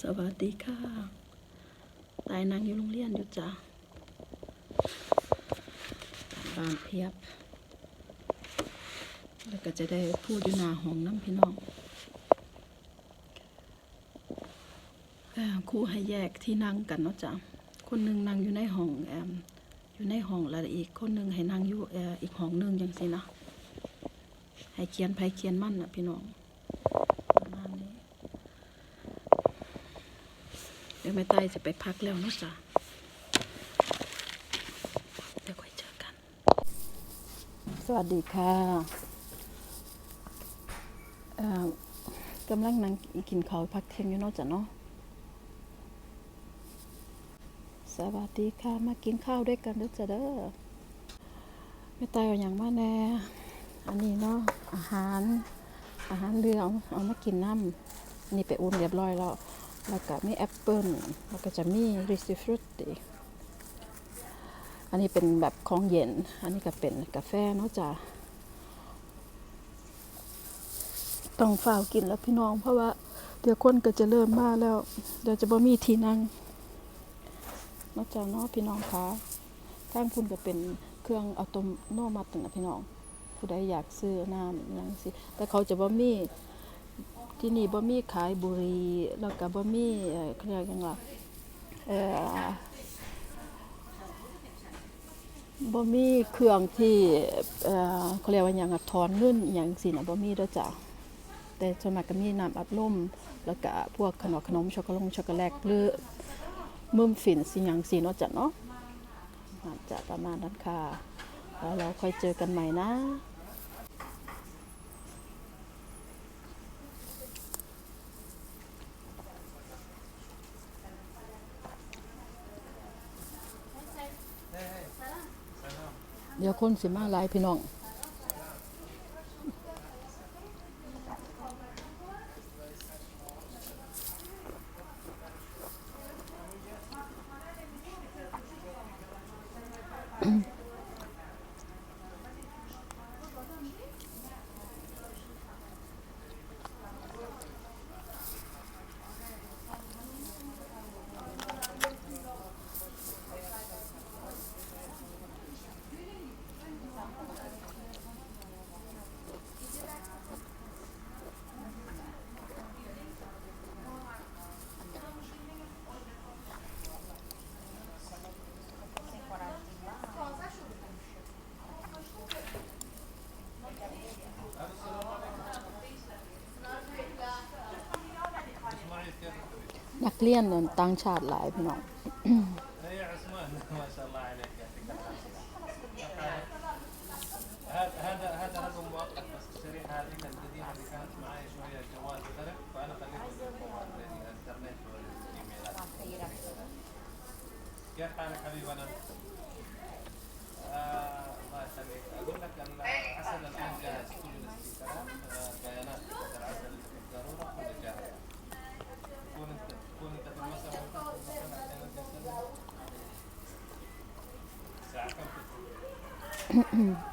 สวัสดีค่ะ ตายนางอยู่โรงเรียนอยู่จ้ะบ้านเพียบ แล้วก็จะได้พูดอยู่หน้าห้องน้ำพี่น้องเอ่อครูให้แยกที่นั่งกันเนาะจ้ะ คนหนึ่งนั่งอยู่ในห้องแอม อยู่ในห้องแล้วอีกคนหนึ่งให้นั่งอยู่อีกห้องหนึ่งจังสินะ ให้เขียนไผเขียนมั่นนะพี่น้องประมาณนี้ เดี๋ยวแม่ไต้จะไปพักแล้วนะจ้ะเดี๋ยวค่อยเจอกัน สวัสดีค่ะกำลังนั่งกินข้าวพักเที่ยงอยู่นาะจ้ะเนาะสวัสดีค่ะมากินข้าวด้วยกันเด้อจ้ะเด้อแม่ไต้เอาอย่างมาแน่อันนี้เนาะอาหารอาหารเรือเอาเอามากินน้ำนี่ไปอุ่นเรียบร้อยแล้ว แล้วก็มีแอปเปิลแล้วก็จะมีริซิฟรุตติอันนี้เป็นแบบของเย็น อันนี้ก็เป็นกาแฟเนาะจ้ะต้องฝ้ากินแล้วพี่น้องเพราะว่าเดี๋ยวคนก็จะเริ่มมาแล้ว เดี๋ยวจะบ่มีที่นั่งเนาะจ้ะเนาะพี่น้องคะทางคุณก็เป็นเครื่องอัตโนมัตินะพี่น้อง ผู้ใดอยากซื้อน้ำอย่างสิแต่เขาจะบ่มี ที่นี่บ่มีขายบุหรี่แล้วก็บ่มีเอ่อเรียกหยังล่ะเอ่อบ่มีเครื่องที่เอ่อเขาเรียกว่าหยังอะถอนเงินอหย่างสิน่ะบ่มีเด้อจ้ะแต่ส่วนมากก็มีน้ำอัดลมแล้วก็พวกขนมขนมช็อกโกแลตช็อกโกแลตหรือมึมฝิ่นสิหยังสิเนาะจ้ะเนาะอาจจะประมาณนั้นค่ะแล้วเราค่อยเจอกันใหม่นะ เดี๋ยวคนสิมาหลายพี่น้อง นัก เรียนนั่นต่างชาติหลายพี่น้อง 嗯嗯。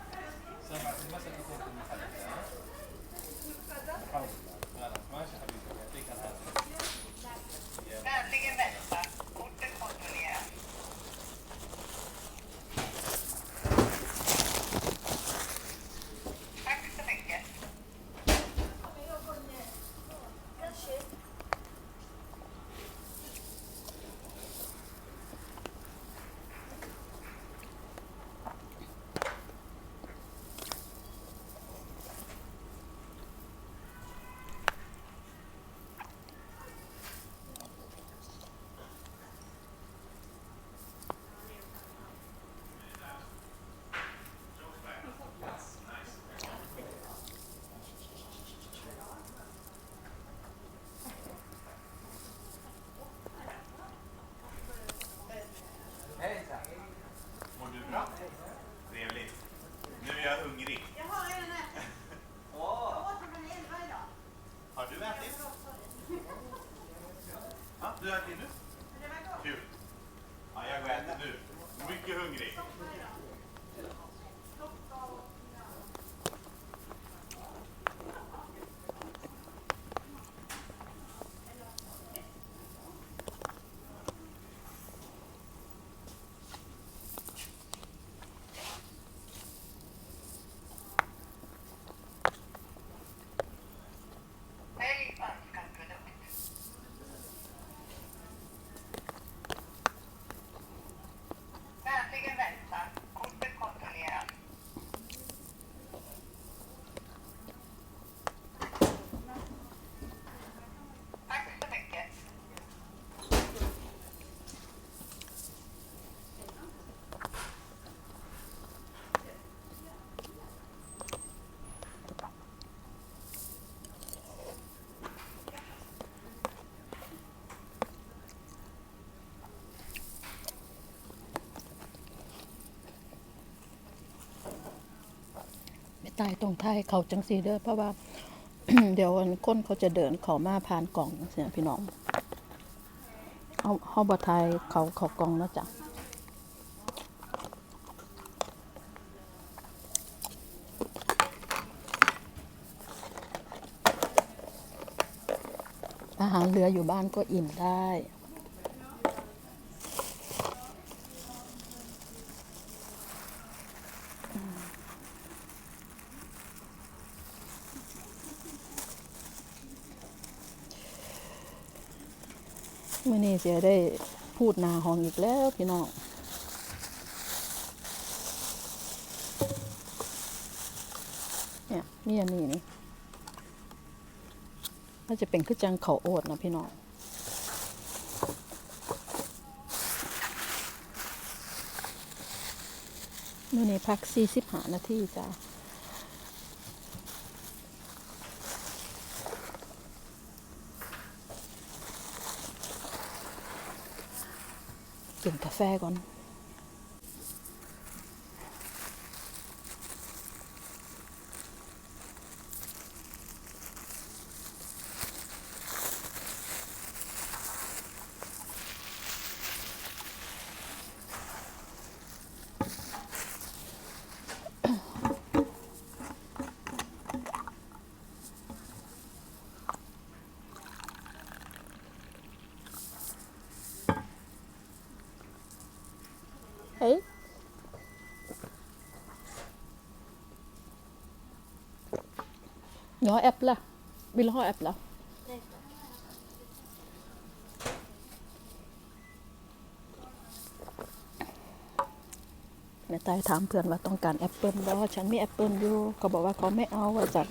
Kul. Ja, jag går och äter nu. Mycket hungrig. ตายตรงไทายเขาจังสีเด้อเพราะว่า เดี๋ยววันคนเขาจะเดินเขามาผ่านกล่องเสียพี่น้องเอาเฮาบ่ทายเขาเขากล่องนะจ้ะอาหารเหลืออยู่บ้านก็อิ่มได้ มื่อนี้จะได้พูดนาหองอีกแล้วพี่น้องเนี่ยมีอันนี้นี่น่าจะเป็นคือจังเขาโอดนะพี่น้องเมื่อนี้พักสี่สิบหานาทีจ้า กินกาแฟก่อน Hej. Jag har äpple. Vill du ha äpple? แม่ตายถามเพื่อนว่าต้องการแอปเปิลบ่ฉันมีแอปเปิลอยู่เขาบอกว่าเขาไม่เอาว่าจัด